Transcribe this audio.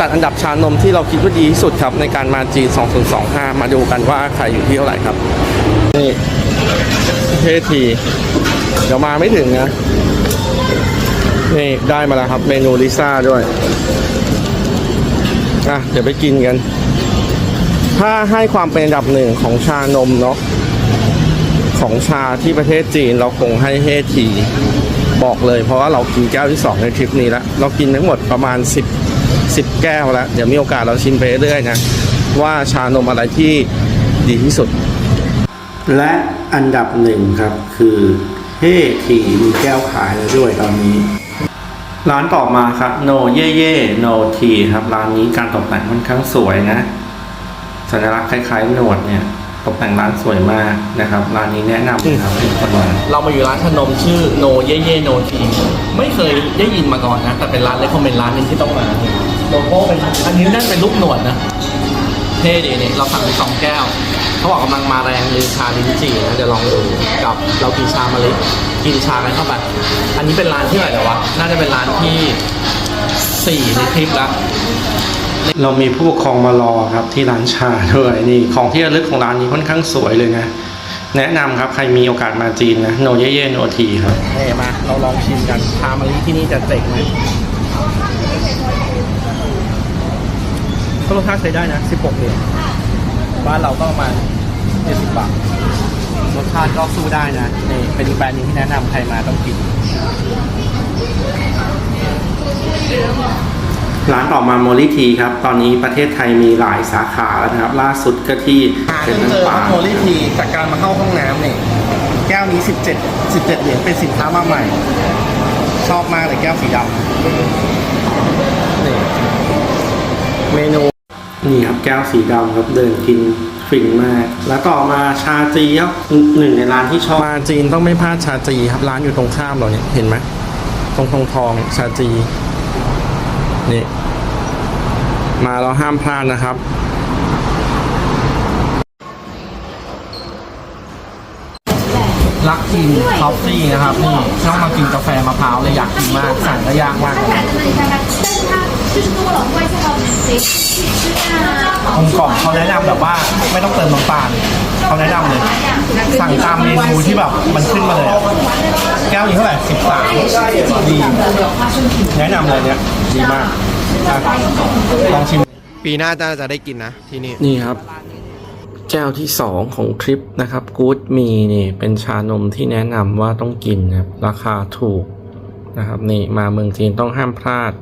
จัดอันดับชานมที่เราคิดว่าดีที่สุดครับ ในการมาจีน 2025 มาดูกันว่าใครอยู่ที่เท่าไหร่ครับ นี่เทที เดี๋ยวมาไม่ถึงนะ นี่ได้มาแล้วครับ เมนูลิซ่าด้วย อะ เดี๋ยวไปกินกัน ถ้าให้ความเป็นอันดับหนึ่งของชานมเนาะของชาที่ประเทศจีนเราคงให้เฮที บอกเลยเพราะว่าเรากินแก้วที่2ในทริปนี้แล้ว เรากินทั้งหมดประมาณ 10 10 แก้วแล้วเดี๋ยวมีโอกาสเราชิมไปเรื่อยๆนะว่าชานมอะไรที่ดีที่สุด และอันดับหนึ่งครับคือเฮ่ทีมีแก้วขายแล้วด้วยตอนนี้ ร้านต่อมาครับโนเย่เย่โนทีครับร้านนี้การตกแต่งค่อนข้างสวยนะ สัญลักษณ์คล้ายๆหนวดเนี่ย ตกแต่งร้านสวยมากนะครับ ร้านนี้แนะนำนะครับให้ทุกคนมาเรามาอยู่ร้านขนมชื่อโนเย่เย่โนทีไม่เคยได้ยินมาก่อนนะ แต่เป็นร้านเลยคอมเมนต์ร้านหนึงที่ต้องมาโลโก้เป็นอันนี้นั่นเป็นรูปหนวดนะเท่ดีนี่เราสั่งไปสองแก้วเขาบอกกำลังมาแรงลือชาลิ้นจี่นะเดี๋ยวลองดูกับเรากินชามะลิกินชากันเข้าไปอันนี้เป็นร้านที่ไหนแต่วะน่าจะเป็นร้านที่สี่ในคลิปละ เรามีผู้ปกครองมารอครับที่ร้านชาด้วยนี่ของที่ระลึกของร้านนี้ค่อนข้างสวยเลยนะ แนะนำครับใครมีโอกาสมาจีนนะโนเย่เย่โนทีครับเฮ้มาเราลองชิมกันชามะลิที่นี่จะเจ๋งไหมก็รสชาติใช้ได้นะ 16 เหรียญบ้านเราก็ประมาณ70 บาทรสชาติก็สู้ได้นะนี่เป็นแบรนด์นึงที่แนะนำใครมาต้องกิน ร้านต่อมาโมลิทีครับ ตอนนี้ประเทศไทยมีหลายสาขาแล้วนะครับ ล่าสุดก็ที่หาเป็นจนเจอน้ำปลาโมลิทีจากการมาเข้าห้องน้ำเนี่ยแก้วนี้ 17 17 เหรียญเป็นสินค้ามาใหม่ ชอบมากเลยแก้วสีดำนี่เมนูนี่ครับแก้วสีดำครับเดินกินฟินมาก แล้วต่อมาชาจีครับหนึ่งในร้านที่ชอบมาจีนต้องไม่พลาดชาจีครับร้านอยู่ตรงข้ามเราเนี่ยเห็นไหมตรงทองทองชาจีนี่ มาเราห้ามพลาดนะครับรักกินคอฟฟี่นะครับนี่ชอบมากินกาแฟมะพร้าวเลยอยากกินมากสั่งก็ยากมากองกล่องเขาแนะนำแบบว่าไม่ต้องเติมน้ำตาลเขาแนะนำเลย สั่งตามเมนูที่แบบมันขึ้นมาเลยแก้วนี้เท่าไหร่สิบสามดีแนะนำเลยเนี้ยดีมาก ลองชิม ปีหน้าน่าจะได้กินนะที่นี่ นี่ครับ แก้วที่สองของทริปนะครับกู๊ดมีนี่เป็นชานมที่แนะนำว่าต้องกินนะครับราคาถูกนะครับนี่มาเมืองจีนต้องห้ามพลาด